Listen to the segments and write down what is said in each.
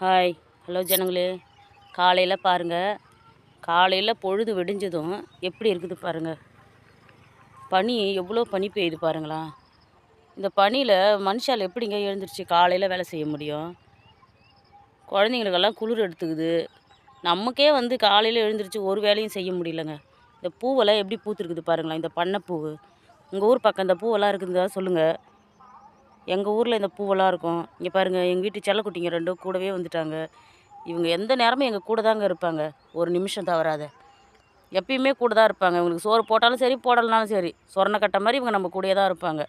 Hi hello ஜனங்களே. காலையில் பாருங்கள் காலையில் பொழுது வெடிஞ்சதும் எப்படி இருக்குது பாருங்கள் பனி எவ்வளோ பனி பெய்யுது பாருங்களா. இந்த பனியில் மனுஷால் எப்படிங்க எழுந்துருச்சு காலையில் வேலை செய்ய முடியும்? குழந்தைங்களுக்கெல்லாம் குளிர் எடுத்துக்குது. நமக்கே வந்து காலையில் எழுந்திரிச்சு ஒரு வேலையும் செய்ய முடியலங்க. இந்த பூவெல்லாம் எப்படி பூத்துருக்குது பாருங்களா இந்த பண்ணைப்பூவு உங்கள் ஊர் பக்கம் இந்த பூவெல்லாம் இருக்குதுதா சொல்லுங்கள் எங்கள் ஊரில் இந்த பூவெல்லாம் இருக்கும். இங்கே பாருங்கள் எங்கள் வீட்டு செல்லக்குட்டிங்க ரெண்டும் கூடவே வந்துட்டாங்க. இவங்க எந்த நேரமும் எங்கள் கூட தாங்க இருப்பாங்க. ஒரு நிமிஷம் தவறாத. எப்பயுமே கூட தான் இருப்பாங்க. இவங்களுக்கு சோறு போட்டாலும் சரி போடலனாலும் சரி. சொரணை கட்ட மாதிரி இவங்க நம்ம கூடயே தான் இருப்பாங்க.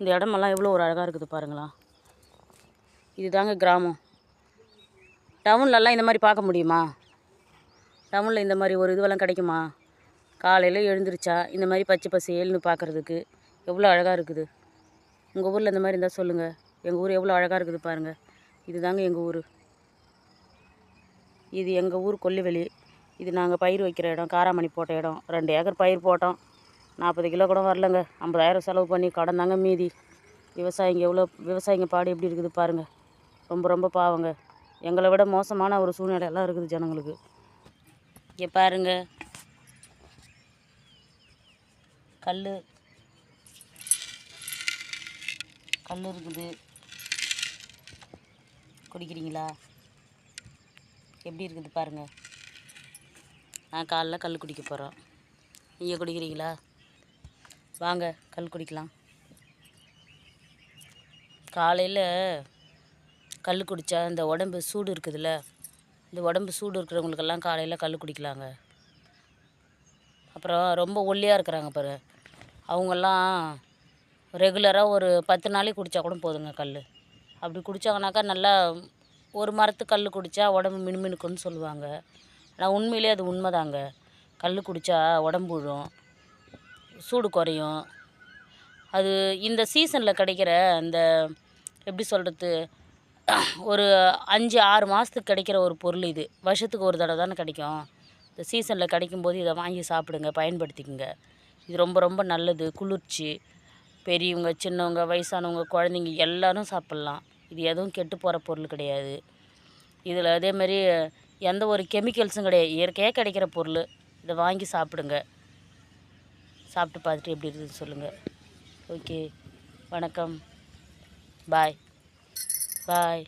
இந்த இடமெல்லாம் எவ்வளோ ஒரு அழகாக இருக்குது பாருங்களா. இதுதாங்க கிராமம். டவுன்லலாம் இந்த மாதிரி பார்க்க முடியுமா? டவுனில் இந்த மாதிரி ஒரு இதுவெல்லாம் கிடைக்குமா? காலையில் எழுந்திரிச்சா? இந்த மாதிரி பச்சை பசேல்னு பார்க்குறதுக்கு எவ்வளோ அழகாக இருக்குது. உங்கள் ஊரில் இந்த மாதிரி இருந்தால் சொல்லுங்கள் எங்கள் ஊர் எவ்வளோ அழகாக இருக்குது பாருங்கள் இதுதாங்க எங்கள் ஊர். இது எங்கள் ஊர் கொல்லிவெளி. இது நாங்கள் பயிர் வைக்கிற இடம் காராமணி போட்ட இடம். ரெண்டு ஏக்கர் பயிர் போட்டோம். நாற்பது கிலோ கூட வரலங்க. ஐம்பதாயிரம் செலவு பண்ணி கடன் தாங்க மீதி. விவசாயிங்க எவ்வளோ விவசாயிங்க பாடு எப்படி இருக்குது பாருங்கள் ரொம்ப ரொம்ப பாவங்க. எங்களை விட மோசமான ஒரு சூழ்நிலையெல்லாம் இருக்குது ஜனங்களுக்கு. இங்கே பாருங்க. கல் கல் இருக்குது. குடிக்கிறீங்களா? எப்படி இருக்குது பாருங்கள் நான் காலைல கல் குடிக்க போகிறோம் நீங்கள் குடிக்கிறீங்களா? வாங்க கல் குடிக்கலாம். காலையில் கல் குடித்தா இந்த உடம்பு சூடு இருக்குதுல்ல? இந்த உடம்பு சூடு இருக்கிறவங்களுக்கெல்லாம் காலையில் கல் குடிக்கலாங்க. அப்புறம் ரொம்ப ஒல்லியாக இருக்கிறாங்க பாரு. அவங்கெல்லாம் ரெகுலராக ஒரு பத்து நாளைக்கு குடித்தா கூட போதுங்க கல். அப்படி குடித்தாங்கனாக்கா நல்லா ஒரு மரத்து கல் குடித்தா உடம்பு மினுமினுக்குன்னு சொல்லுவாங்க. ஆனால் உண்மையிலே அது உண்மைதாங்க. கல் குடித்தா உடம்பு விழும் சூடு குறையும். அது இந்த சீசனில் கிடைக்கிற அந்த எப்படி சொல்கிறது ஒரு அஞ்சு ஆறு மாதத்துக்கு கிடைக்கிற ஒரு பொருள் இது. வருஷத்துக்கு ஒரு தடவை தானே கிடைக்கும். இந்த சீசனில் கிடைக்கும்போது இதை வாங்கி சாப்பிடுங்க பயன்படுத்திக்கங்க. இது ரொம்ப ரொம்ப நல்லது. குளிர்ச்சி. பெரியவங்க சின்னவங்க வயசானவங்க குழந்தைங்க எல்லாரும் சாப்பிட்லாம். இது எதுவும் கெட்டு போகிற பொருள் கிடையாது. இதில் அதேமாரி எந்த ஒரு கெமிக்கல்ஸும் கிடையாது. இயற்கையாக கிடைக்கிற பொருள். இதை வாங்கி சாப்பிடுங்க. சாப்பிட்டு பார்த்துட்டு எப்படி இருக்குதுன்னு சொல்லுங்கள் ஓகே. வணக்கம். பாய். பாய்.